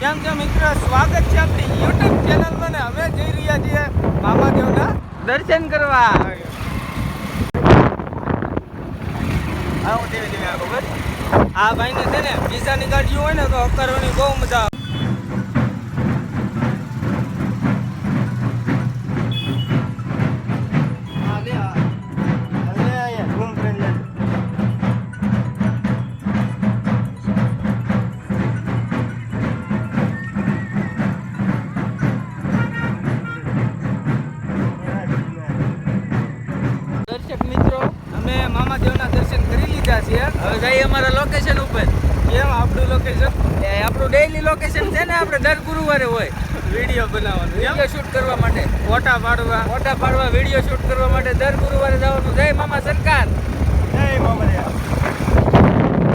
કેમ છે મિત્રો, સ્વાગત છે આપણી યુટ્યુબ ચેનલમાં ને અમે જઈ રહ્યા છીએ બાબાદેવના દર્શન કરવા. આ ભાઈને છે ને વિસાની નીકળ્યું હોય ને, તો કરવાની બહુ મજા હવે જઈએ અમારા લોકેશન ઉપર. કેમ? આપણું લોકેશન એ આપણું ડેઈલી લોકેશન છે ને આપણે દર ગુરુવારે હોય. વીડિયો બનાવવાનું. વીડિયો શૂટ કરવા માટે. ફોટા પાડવા. ફોટા પાડવા વીડિયો શૂટ કરવા માટે દર ગુરુવારે જવાનું. જય મામા સરકાર. જય મામા.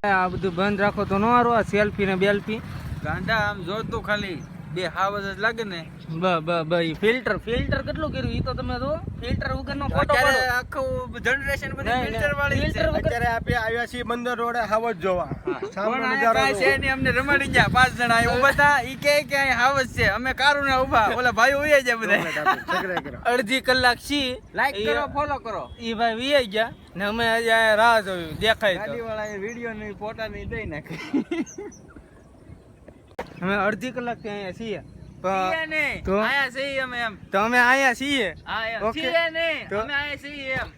આ બધું બંધ રાખો તો નો હારું આ સેલ્ફી ને બેલ્ફી. ગાંડા આમ જોતું ખાલી. બે હાવજ જ લાગે ને. બ બ બ ઈ ફિલ્ટર ફિલ્ટર કેટલું કર્યું? ઈ તો તમે તો ફિલ્ટર વગરનો ફોટો પાડો. આખું જનરેશન બધી ફિલ્ટર વાળી છે. વગર- અત્યારે આપણે આવ્યા છીએ બંદર રોડે હાવજ જોવા. સામે નજારો કાંઈ છે ને અમને રમાડી ગયા પાંચ જણા ઊભા હતા ઈ કે કે અહીં હાવજ છે. અમે કારું ને ઊભા. ઓલા ભાઈ ઉઈ જાય બધા. અડધી કલાક છી. લાઈક કરો ફોલો કરો. ઈ ભાઈ વીઆઈ ગયા. ને અમે આજે અહીંયા રાહ જોયું દેખાય ગાડી વાળા વીડિયો ની ફોટા ની દઈ નાખે. અમે અડધી કલાકથી અહીંયા છીએ. છીએ. તો? આયા છીએ અમે એમ. તો અમે છીએ. આયા. છીએ નહીં. તો? અમે આયા છીએ એમ.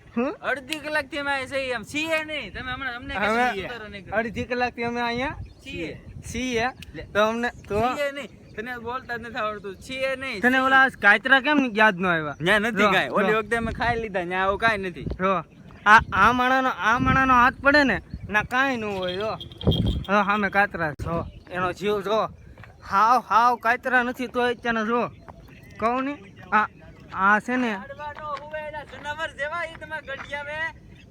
અડધી કલાકથી અમે આયા છીએ એમ. છીએ નહીં તમે હમણાં અમને છીએ. અડધી કલાકથી અમે અહીંયા છીએ. છીએ. તો અમને તો છીએ નહીં. તને બોલતા નથી આવડતું. છીએ નહીં. તને ઓલા કાયતરા કેમ યાદ ન આવ્યા? ન્યા નથી કાંઈ. ઓલી વખતે અમે ખાઈ લીધા. ન્યા આવું કાંઈ નથી. જો. આ આ માણાનો આ માણાનો હાથ પડે ને ના કાંઈ ન હોય જો. હા સામે કાતરા છો. એનો જીવ જો હાવ હાવ કાતરા નથી તો અત્યારના જો. કહું ને આ આ છે ને.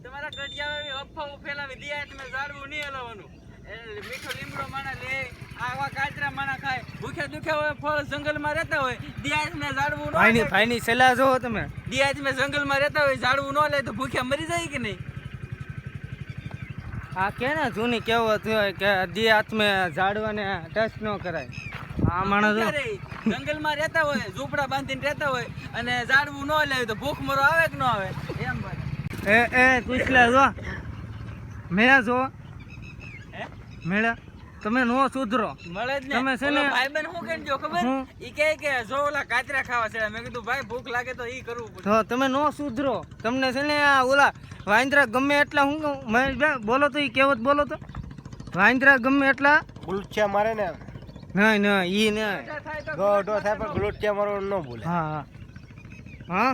તમારા ગઢિયાવે અફવાઓ ફેલાવી દિયા તમે ઝાડવું નહીં હલાવવાનું. એ મીઠો લીમડો માણા લે આવા કાચરા માણા ખાય. ભૂખ્યા દુખ્યા હોય ફળ જંગલમાં રહેતા હોય દિયાજ મેં ઝાડવું ન ભાઈની ભાઈની સલાહ જો તમે. દિયાજ મેં જંગલમાં રહેતા હોય ઝાડવું ન લે તો ભૂખ્યા મરી જાય કે નહીં? આ કે ને જૂની કહેવત હોય કે દી હાથમે ઝાડવાને ટચ ન કરાય. આ માણસ જંગલમાં રહેતા હોય ઝૂંપડા બાંધીને રહેતા હોય અને ઝાડવું ન લેવું તો ભૂખ મરો આવે કે ન આવે? એમ એ એ પૂછલા જો. મેળા જો. મેળા. તમે નો સુધરો. મળે જ ને. તમે છે ને- ભાઈબંધ શું કહેજો જો ખબર? હું? ઈ કહે કે જો ઓલા કાચરા ખાવા છે. મેં કીધું ભાઈ ભૂખ લાગે તો ઈ કરવું પડે. હા તમે નો સુધરો. તમને છે ને આ ઓલા વાંદરા ગમે એટલા હું કહું મહેશભાઈ બોલો તો એ કહેવત બોલો તો. વાંદરા ગમે એટલા? ગુલુઠિયા મારે ને નહીં નહીં ઈ નહીં ગોડો થાય પણ ગુલુઠિયા મારો ન ભૂલે હા હા. હા?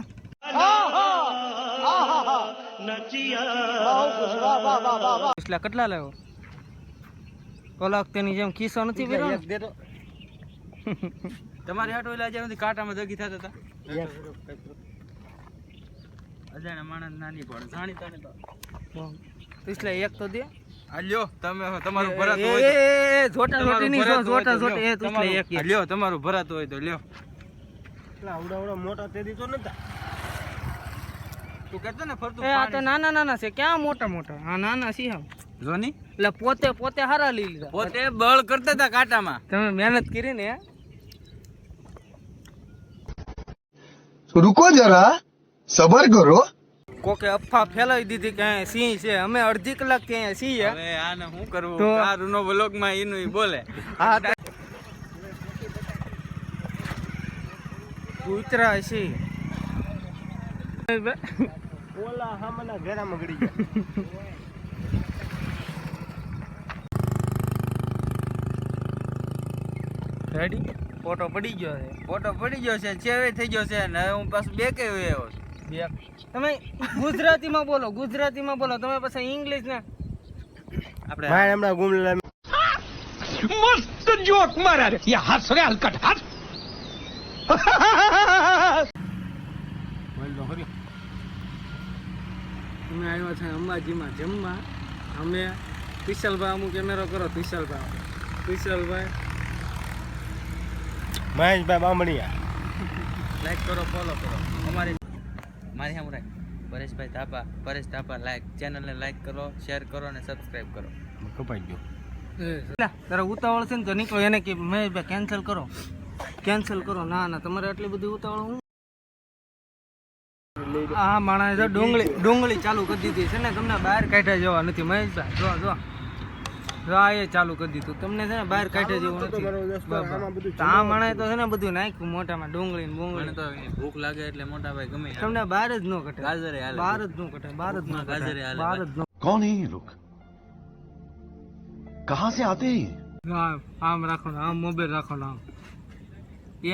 એટલા કેટલા લાવ્યો ઓલા જેમ કિસ્સો નથી ભર્યો એક દે તો. તમારી હાટો એટલે આજે નથી કાંટામાં દગી થતા હતા? અજાણે માણસ નાની પણ જાણી ને તો. પિછલા એક તો દે. આ લ્યો તમે તમારું ભરાતું હોય તો. એ, જોટા જોટી હોય જોટા જોટી, એ લ્યો. એક તમારું- એક. લ્યો તમારું ભરાતું હોય તો લ્યો. એટલા આવડા આવડા મોટા તે દીધો નતા. તું કહેતો ને ફરતું એ આ તો નાના નાના છે. ક્યાં મોટા મોટા? આ નાના છે આમ. જોની? એટલે પોતે પોતે હારા લઈ લીધા. પોતે બળ કરતા હતા કાંટામાં. તમે મહેનત કરી ને રૂકો જરા સબર કરો. કોકે અફવા ફેલાવી દીધી કે સિંહ છે. અમે અડધી કલાકથી અહીંયા સિંહ હવે આને શું કરવું? આ રૂનો બ્લોગમાં એનું બોલે. હા કૂતરા છે ઓલા હામના ઘેરા મગડી ગયા. રેડી ફોટો પડી ગયો છે. ફોટો પડી ગયો છે ચેવે થઈ ગયો છે ને હું પાછું બે કે આવ્યો તમે ગુજરાતીમાં બોલો ગુજરાતીમાં બોલો તમે પછી ઇંગ્લિશ ને આપણે ભાઈ હમણાં ગુમલા મસ્ત જોક મારા રે. યા હાથ રે હલકટ હાથ. અમે આવ્યા છે અંબાજીમાં જમવા. અમે પિશલભાઈ અમુક કેમેરો કરો પિશલભાઈ પિશલભાઈ મહેશભાઈ બામણીયા લાઈક કરો ફોલો કરો. અમારી મારી સામે રાખ. પરેશભાઈ થાપા પરેશ થાપા લાઈક ચેનલને લાઈક કરો શેર કરો અને સબસ્ક્રાઇબ કરો. કપાઈ ગયો. તારા ઉતાવળ છે ને તો નીકળો. એને કે મહેશભાઈ કેન્સલ કરો. કેન્સલ કરો. ના ના તમારે આટલી બધી ઉતાવળ હું? આ માણસ ડુંગળી ડુંગળી ચાલુ કરી દીધી છે ને તમને બહાર કાઢ્યા જવા નથી. મહેશભાઈ જો જો. એ ચાલુ કરી દીધું. તમને છે ને બહાર કાઢે જેવું નથી. આ મણાય તો છે. ને બધું નાખ્યું મોટામાં ડુંગળી. ને બોંગળી તો ભૂખ લાગે એટલે મોટા ભાઈ ગમે. તમને બહાર જ ન કટે ગાજર હાલે. બહાર જ ન કટે બહાર જ ન ગાજર હાલે બહાર જ કોણ હે લોક કહા સે આતે આમ રાખો ને આમ મોબાઈલ રાખો ને આમ.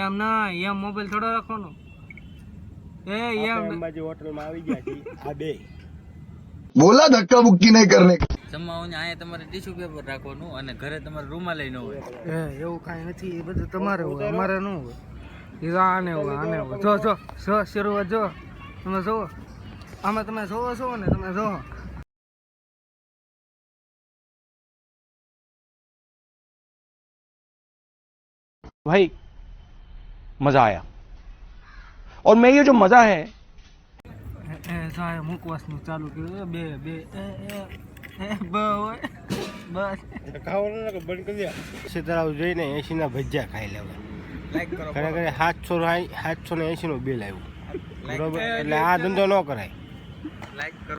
એમ ના એમ મોબાઈલ થોડો રાખવાનો. એ એમ અંબાજી હોટલમાં આવી ગયા છે આ બે. બોલા ધક્કા મુક્કી નહીં કરને જમવાનું ને અહીંયા તમારે ટીશ્યુ પેપર રાખવાનું અને ઘરે તમારે રૂમાલ લઈને હોય એ એવું કાંઈ નથી એ બધું તમારે હોય અમારે ન હોય એ તો આને હોય આને હોય જો જો જો શરૂઆત જો તમે જોવો આમાં તમે જોવો છો ને તમે જોવો भाई मजा आया और मैं ये जो मजा है એ એ સાહેબ જઈને એસી ના ભજીયા ખાઈ લેવા. લાઈક કરો ખરેખર સાતસો સાતસો ને એસી નું બિલ આવ્યું બરોબર? એટલે આ ધંધો ન કરાય. લાઈક કરો.